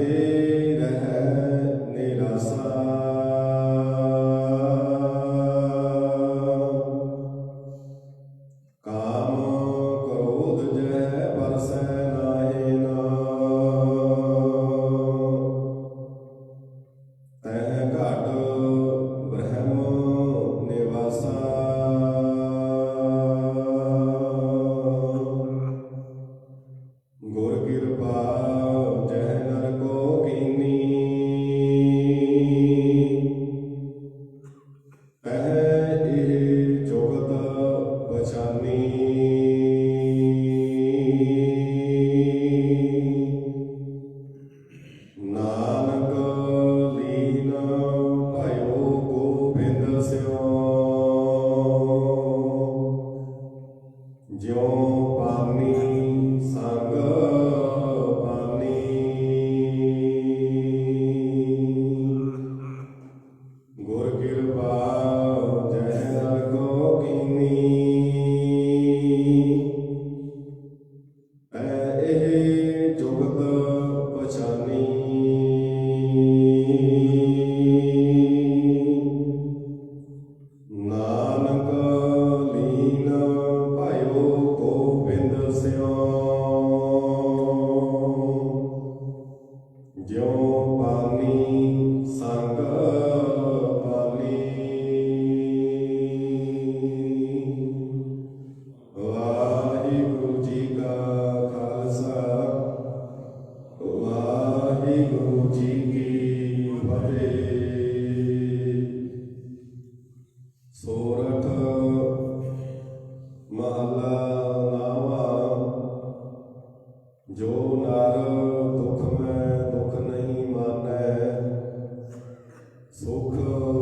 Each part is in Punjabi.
ਜਗ ਸੋਰਠ ਮਹਲਾ ਨਾਵਾ, ਜੋ ਨਰ ਦੁਖ ਮੈਂ ਦੁਖ ਨਹੀਂ ਮਾਨੈ, ਸੁਖ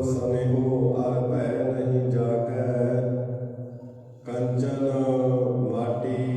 ਸਨੇਹੋ ਅਰ ਭੈ ਨਹੀਂ ਜਾਗੈ, ਕੰਚਨ ਮਾਟੀ